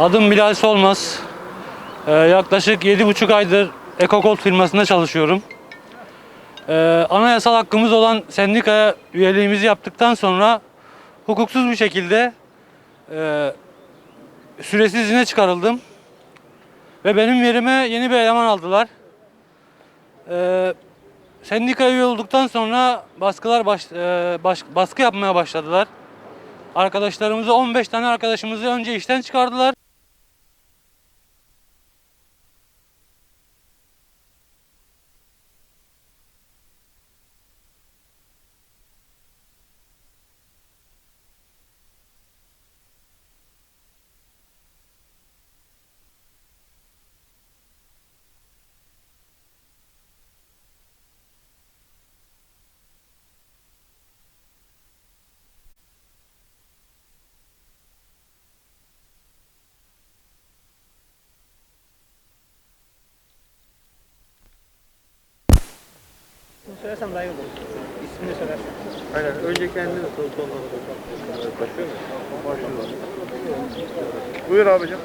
Adım Bilal Solmaz. Ee, yaklaşık 7,5 aydır EcoGold firmasında çalışıyorum. Ee, anayasal hakkımız olan sendikaya üyeliğimizi yaptıktan sonra hukuksuz bir şekilde e, süresiz izne çıkarıldım. Ve benim yerime yeni bir eleman aldılar. Ee, sendikaya üye olduktan sonra baskılar baş, e, baş- baskı yapmaya başladılar. Arkadaşlarımızı 15 tane arkadaşımızı önce işten çıkardılar. Söylersem daha iyi olur. İsmini söylersen. Aynen. Önce kendini sonra. Başlıyor mu? Başlıyor. Buyur abicim.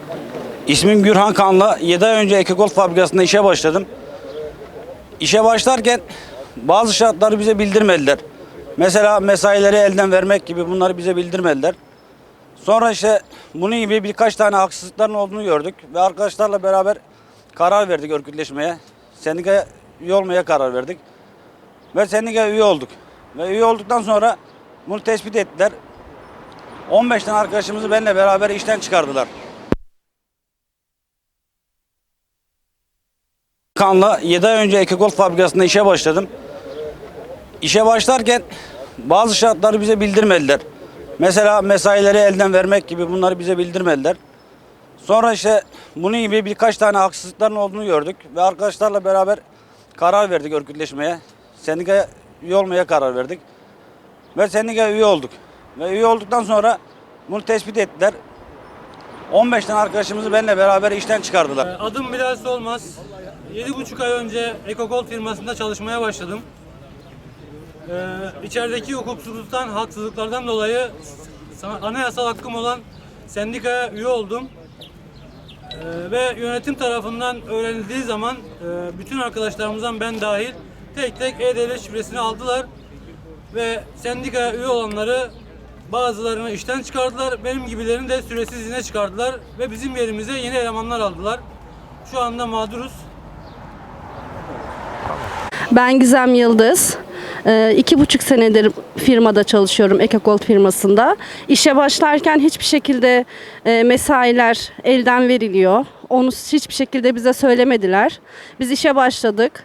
İsmim Gürhan Kanlı. 7 ay önce Ekegold fabrikasında işe başladım. İşe başlarken bazı şartları bize bildirmediler. Mesela mesaileri elden vermek gibi bunları bize bildirmediler. Sonra işte bunun gibi birkaç tane haksızlıkların olduğunu gördük ve arkadaşlarla beraber karar verdik örgütleşmeye. Sendikaya üye olmaya karar verdik. Ve sendikaya üye olduk. Ve üye olduktan sonra bunu tespit ettiler. 15 tane arkadaşımızı benimle beraber işten çıkardılar. Kanlı 7 ay önce Ekegold fabrikasında işe başladım. İşe başlarken bazı şartları bize bildirmediler. Mesela mesaileri elden vermek gibi bunları bize bildirmediler. Sonra işte bunun gibi birkaç tane haksızlıkların olduğunu gördük ve arkadaşlarla beraber karar verdik örgütleşmeye. Sendikaya üye olmaya karar verdik. Ve sendikaya üye olduk. Ve üye olduktan sonra bunu tespit ettiler. 15 tane arkadaşımızı benimle beraber işten çıkardılar. Ee, Adım Bilal Solmaz. 7,5 ay önce EcoGold firmasında çalışmaya başladım. Ee, içerideki hukuksuzluktan, haksızlıklardan dolayı anayasal hakkım olan sendikaya üye oldum. Ee, ve yönetim tarafından öğrenildiği zaman e, bütün arkadaşlarımızdan ben dahil tek tek E-Devlet şifresini aldılar. Ve sendikaya üye olanları bazılarını işten çıkardılar. Benim gibilerini de süresiz izne çıkardılar. Ve bizim yerimize yeni elemanlar aldılar. Şu anda mağduruz. Ben Gizem Yıldız. Ee, iki buçuk senedir firmada çalışıyorum, Ekogold firmasında. İşe başlarken hiçbir şekilde e, mesailer elden veriliyor. Onu hiçbir şekilde bize söylemediler. Biz işe başladık.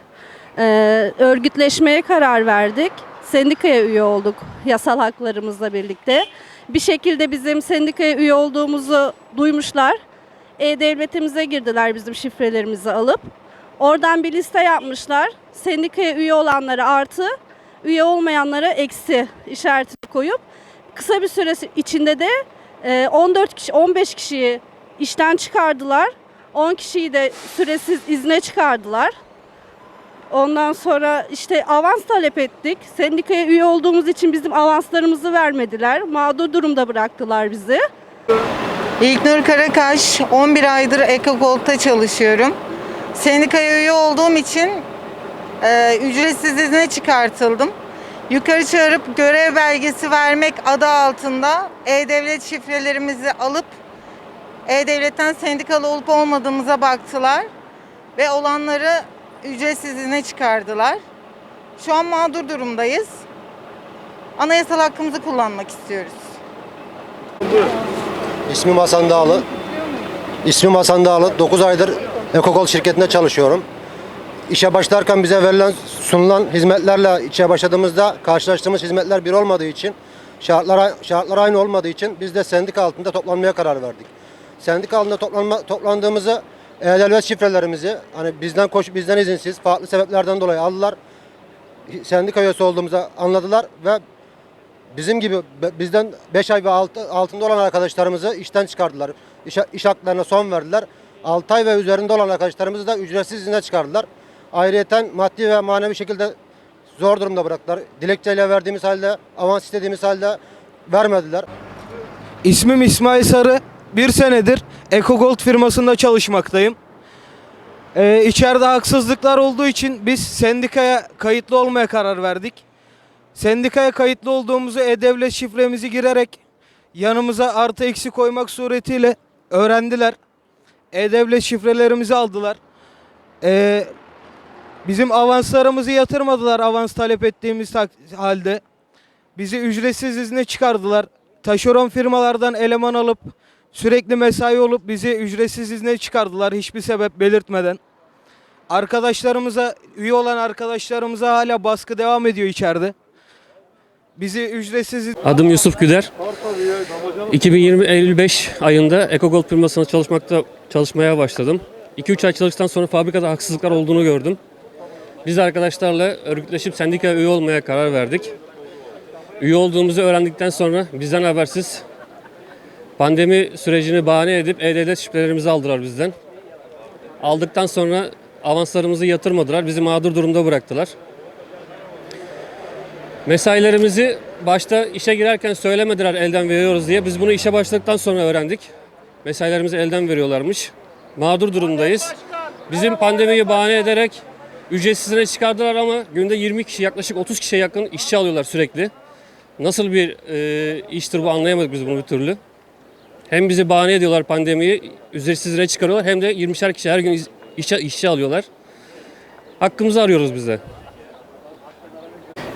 Ee, örgütleşmeye karar verdik. Sendikaya üye olduk yasal haklarımızla birlikte. Bir şekilde bizim sendikaya üye olduğumuzu duymuşlar. E-Devletimize girdiler bizim şifrelerimizi alıp. Oradan bir liste yapmışlar. Sendikaya üye olanları artı, üye olmayanlara eksi işaretini koyup kısa bir süre içinde de e, 14 kişi 15 kişiyi işten çıkardılar. 10 kişiyi de süresiz izne çıkardılar. Ondan sonra işte avans talep ettik. Sendikaya üye olduğumuz için bizim avanslarımızı vermediler. Mağdur durumda bıraktılar bizi. İlknur Karakaş, 11 aydır Ekogold'da çalışıyorum. Sendikaya üye olduğum için e, ücretsiz izne çıkartıldım. Yukarı çağırıp görev belgesi vermek adı altında E-Devlet şifrelerimizi alıp E-Devlet'ten sendikalı olup olmadığımıza baktılar ve olanları ücretsiz izne çıkardılar. Şu an mağdur durumdayız. Anayasal hakkımızı kullanmak istiyoruz. İsmim Hasan Dağlı. İsmim Hasan Dağlı. 9 aydır Ekokol şirketinde çalışıyorum. İşe başlarken bize verilen sunulan hizmetlerle işe başladığımızda karşılaştığımız hizmetler bir olmadığı için şartlar şartlar aynı olmadığı için biz de sendika altında toplanmaya karar verdik. Sendika altında toplanma, toplandığımızı e-devlet şifrelerimizi hani bizden koş bizden izinsiz farklı sebeplerden dolayı aldılar. Sendika üyesi olduğumuzu anladılar ve Bizim gibi bizden 5 ay ve altı, altında olan arkadaşlarımızı işten çıkardılar. İş, iş haklarına son verdiler. 6 ay ve üzerinde olan arkadaşlarımızı da ücretsiz izne çıkardılar. Ayrıyeten maddi ve manevi şekilde zor durumda bıraktılar. Dilekçeyle verdiğimiz halde, avans istediğimiz halde vermediler. İsmim İsmail Sarı. Bir senedir EcoGold firmasında çalışmaktayım. Ee, içeride haksızlıklar olduğu için biz sendikaya kayıtlı olmaya karar verdik. Sendikaya kayıtlı olduğumuzu e-devlet şifremizi girerek yanımıza artı eksi koymak suretiyle öğrendiler. E-devlet şifrelerimizi aldılar. Ee, bizim avanslarımızı yatırmadılar avans talep ettiğimiz halde. Bizi ücretsiz izne çıkardılar. Taşeron firmalardan eleman alıp sürekli mesai olup bizi ücretsiz izne çıkardılar hiçbir sebep belirtmeden. Arkadaşlarımıza, üye olan arkadaşlarımıza hala baskı devam ediyor içeride. Bizi ücretsiz iz- Adım Yusuf Güder. 2020 Eylül 5 ayında EcoGold firmasında çalışmakta çalışmaya başladım. 2-3 ay çalıştıktan sonra fabrikada haksızlıklar olduğunu gördüm. Biz arkadaşlarla örgütleşip sendikaya üye olmaya karar verdik. Üye olduğumuzu öğrendikten sonra bizden habersiz pandemi sürecini bahane edip E-Devlet şifrelerimizi aldılar bizden. Aldıktan sonra avanslarımızı yatırmadılar. Bizi mağdur durumda bıraktılar. Mesailerimizi başta işe girerken söylemediler elden veriyoruz diye. Biz bunu işe başladıktan sonra öğrendik. Mesailerimizi elden veriyorlarmış. Mağdur durumdayız. Bizim pandemiyi bahane ederek ücretsizine çıkardılar ama günde 20 kişi yaklaşık 30 kişiye yakın işçi alıyorlar sürekli. Nasıl bir e, iştir bu anlayamadık biz bunu bir türlü. Hem bizi bahane ediyorlar pandemiyi, ücretsizine çıkarıyorlar hem de 20'şer kişi her gün iş- işçi, işçi alıyorlar. Hakkımızı arıyoruz biz de.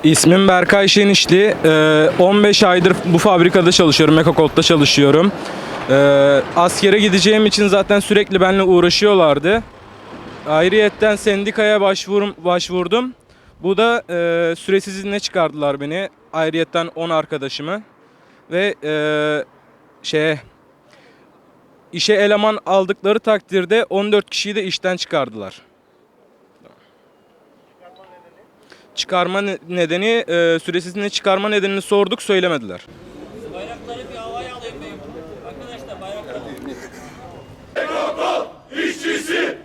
İsmim Berkay Şenişli. Ee, 15 aydır bu fabrikada çalışıyorum. Ekokolt'ta çalışıyorum. Ee, askere gideceğim için zaten sürekli benimle uğraşıyorlardı. Ayrıyetten sendikaya başvurum, başvurdum. Bu da e, süresiz izne çıkardılar beni. Ayrıyetten 10 arkadaşımı. Ve e, şeye işe eleman aldıkları takdirde 14 kişiyi de işten çıkardılar. çıkarma ne- nedeni e, çıkarma nedenini sorduk söylemediler. Bayrakları bir havaya alayım diyeyim. Arkadaşlar bayrakları. Türk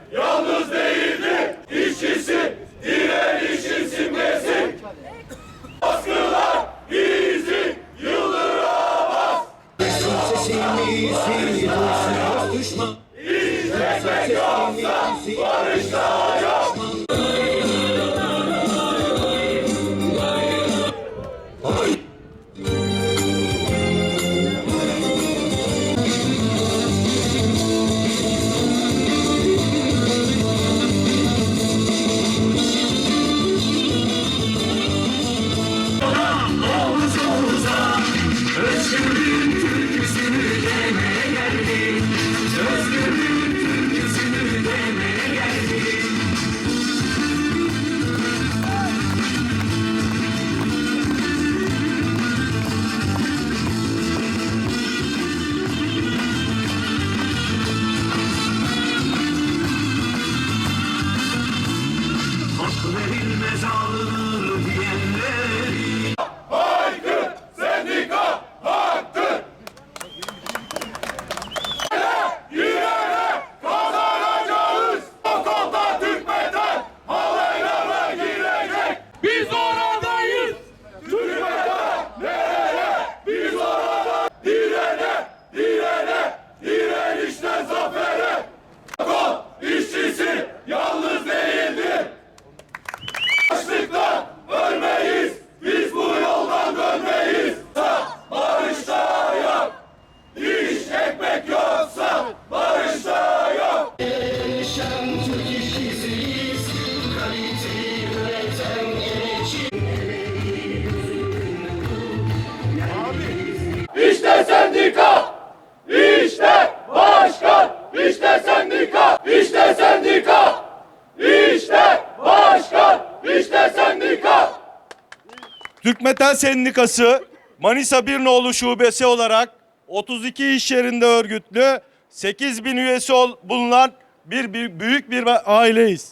Metal Sendikası Manisa Birnoğlu Şubesi olarak 32 iş yerinde örgütlü 8 bin üyesi ol- bulunan bir, bir büyük bir aileyiz.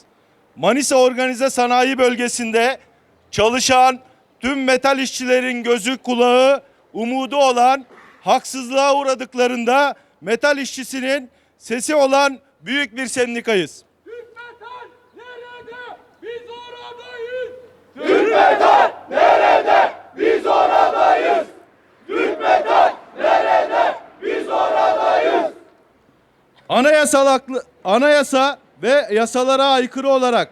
Manisa Organize Sanayi Bölgesi'nde çalışan tüm metal işçilerin gözü kulağı umudu olan haksızlığa uğradıklarında metal işçisinin sesi olan büyük bir sendikayız. Türk metal nerede? Biz oradayız. Türk metal nerede? Biz oradayız. Anayasal haklı, anayasa ve yasalara aykırı olarak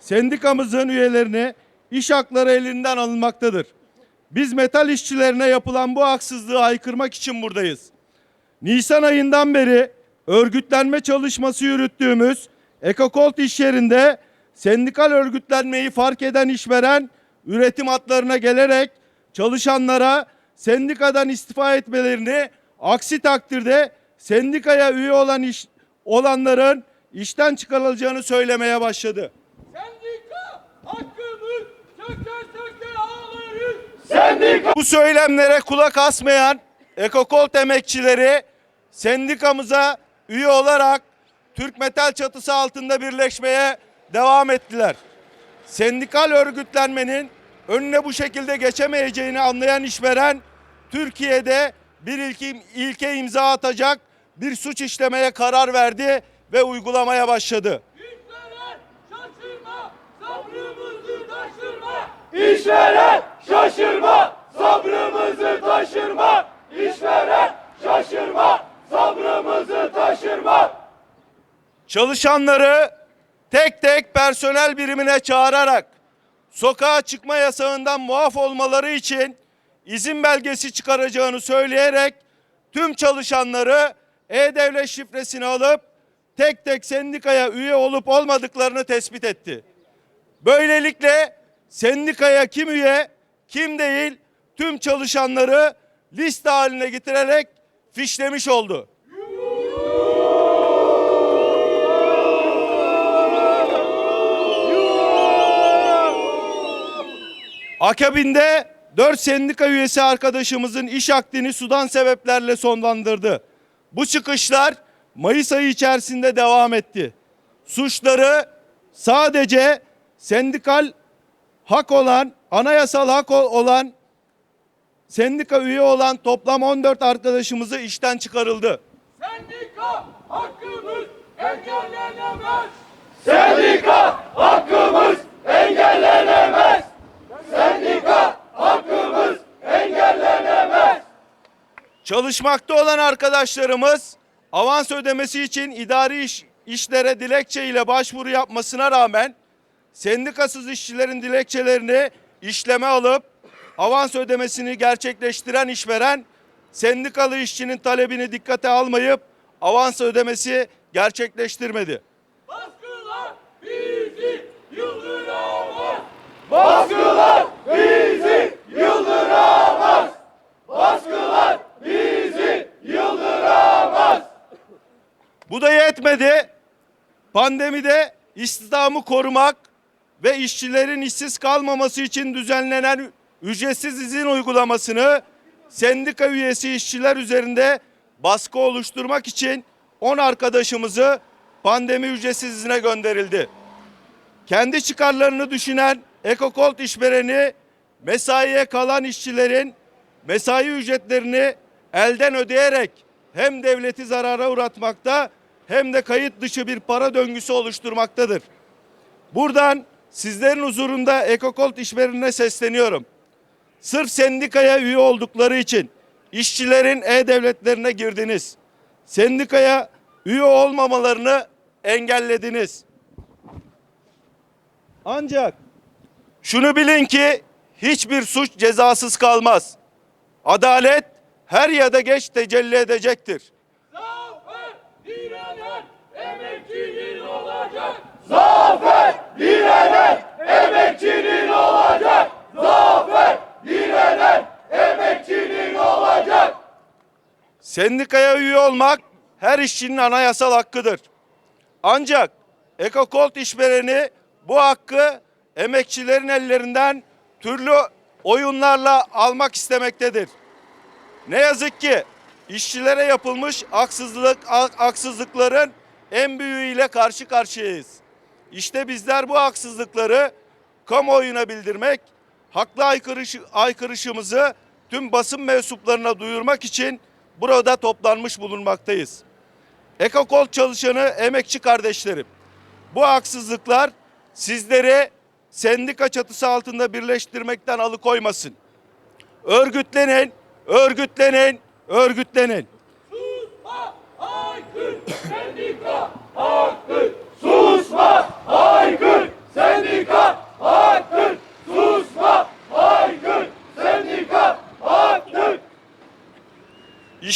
sendikamızın üyelerini iş hakları elinden alınmaktadır. Biz metal işçilerine yapılan bu haksızlığı aykırmak için buradayız. Nisan ayından beri örgütlenme çalışması yürüttüğümüz Ekokolt iş yerinde sendikal örgütlenmeyi fark eden işveren üretim hatlarına gelerek çalışanlara sendikadan istifa etmelerini aksi takdirde sendikaya üye olan iş, olanların işten çıkarılacağını söylemeye başladı. Bu söylemlere kulak asmayan Ekokolt emekçileri sendikamıza üye olarak Türk Metal çatısı altında birleşmeye devam ettiler. Sendikal örgütlenmenin önüne bu şekilde geçemeyeceğini anlayan işveren Türkiye'de bir ilke, ilke imza atacak bir suç işlemeye karar verdi ve uygulamaya başladı. İşveren şaşırma, sabrımızı taşırma. İşveren şaşırma, sabrımızı taşırma. Çalışanları tek tek personel birimine çağırarak sokağa çıkma yasağından muaf olmaları için izin belgesi çıkaracağını söyleyerek tüm çalışanları E-Devlet şifresini alıp tek tek sendikaya üye olup olmadıklarını tespit etti. Böylelikle sendikaya kim üye, kim değil tüm çalışanları liste haline getirerek fişlemiş oldu. Akabinde 4 sendika üyesi arkadaşımızın iş akdini sudan sebeplerle sonlandırdı. Bu çıkışlar Mayıs ayı içerisinde devam etti. Suçları sadece sendikal hak olan, anayasal hak ol- olan sendika üye olan toplam 14 arkadaşımızı işten çıkarıldı. Sendika hakkımız engellenemez. Sendika hakkımız engellenemez. Sendika hakkımız engellenemez. Çalışmakta olan arkadaşlarımız avans ödemesi için idari iş, işlere dilekçe ile başvuru yapmasına rağmen sendikasız işçilerin dilekçelerini işleme alıp avans ödemesini gerçekleştiren işveren sendikalı işçinin talebini dikkate almayıp avans ödemesi gerçekleştirmedi. Baskılar bizi yıldıramaz. Baskılar bizi yıldıramaz. Baskılar bizi yıldıramaz. Bu da yetmedi. Pandemide istihdamı korumak ve işçilerin işsiz kalmaması için düzenlenen ücretsiz izin uygulamasını sendika üyesi işçiler üzerinde baskı oluşturmak için 10 arkadaşımızı pandemi ücretsiz izine gönderildi. Kendi çıkarlarını düşünen Ekokolt işvereni mesaiye kalan işçilerin mesai ücretlerini elden ödeyerek hem devleti zarara uğratmakta hem de kayıt dışı bir para döngüsü oluşturmaktadır. Buradan sizlerin huzurunda Ekokolt işverenine sesleniyorum. Sırf sendikaya üye oldukları için işçilerin e-devletlerine girdiniz. Sendikaya üye olmamalarını engellediniz. Ancak şunu bilin ki hiçbir suç cezasız kalmaz. Adalet her ya da geç tecelli edecektir. Zafer direnen emekçinin olacak. Zafer direnen emekçinin olacak. Zafer direnen emekçinin olacak. Sendikaya üye olmak her işçinin anayasal hakkıdır. Ancak Ekokolt işvereni bu hakkı emekçilerin ellerinden türlü oyunlarla almak istemektedir. Ne yazık ki işçilere yapılmış haksızlık haksızlıkların en büyüğüyle karşı karşıyayız. İşte bizler bu haksızlıkları kamuoyuna bildirmek, haklı aykırış, aykırışımızı tüm basın mensuplarına duyurmak için burada toplanmış bulunmaktayız. Ekokol çalışanı emekçi kardeşlerim. Bu haksızlıklar sizleri sendika çatısı altında birleştirmekten alıkoymasın. Örgütlenin, örgütlenin, örgütlenin. Susma, haykır,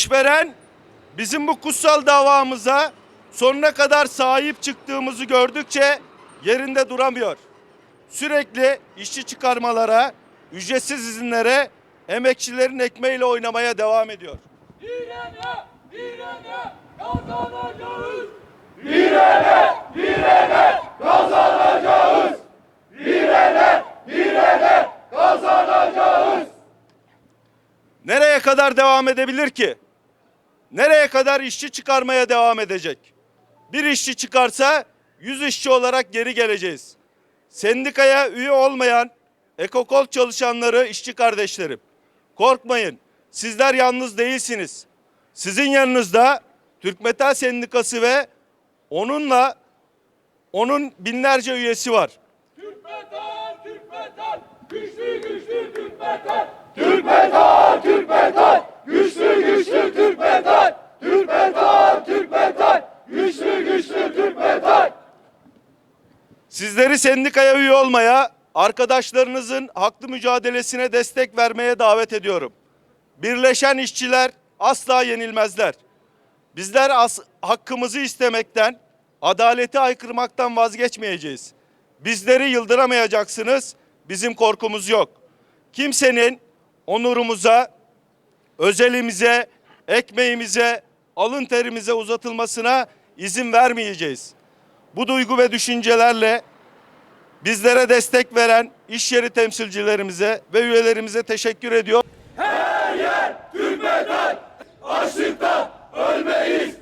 işveren bizim bu kutsal davamıza sonuna kadar sahip çıktığımızı gördükçe yerinde duramıyor. Sürekli işçi çıkarmalara, ücretsiz izinlere, emekçilerin ekmeğiyle oynamaya devam ediyor. Nereye kadar devam edebilir ki? Nereye kadar işçi çıkarmaya devam edecek? Bir işçi çıkarsa 100 işçi olarak geri geleceğiz. Sendikaya üye olmayan ekokol çalışanları, işçi kardeşlerim. Korkmayın. Sizler yalnız değilsiniz. Sizin yanınızda Türk Metal Sendikası ve onunla onun binlerce üyesi var. Sizleri sendikaya üye olmaya, arkadaşlarınızın haklı mücadelesine destek vermeye davet ediyorum. Birleşen işçiler asla yenilmezler. Bizler as- hakkımızı istemekten, adaleti aykırmaktan vazgeçmeyeceğiz. Bizleri yıldıramayacaksınız, bizim korkumuz yok. Kimsenin onurumuza, özelimize, ekmeğimize, alın terimize uzatılmasına izin vermeyeceğiz. Bu duygu ve düşüncelerle bizlere destek veren iş yeri temsilcilerimize ve üyelerimize teşekkür ediyor. Türk metal açlıktan ölmeyiz.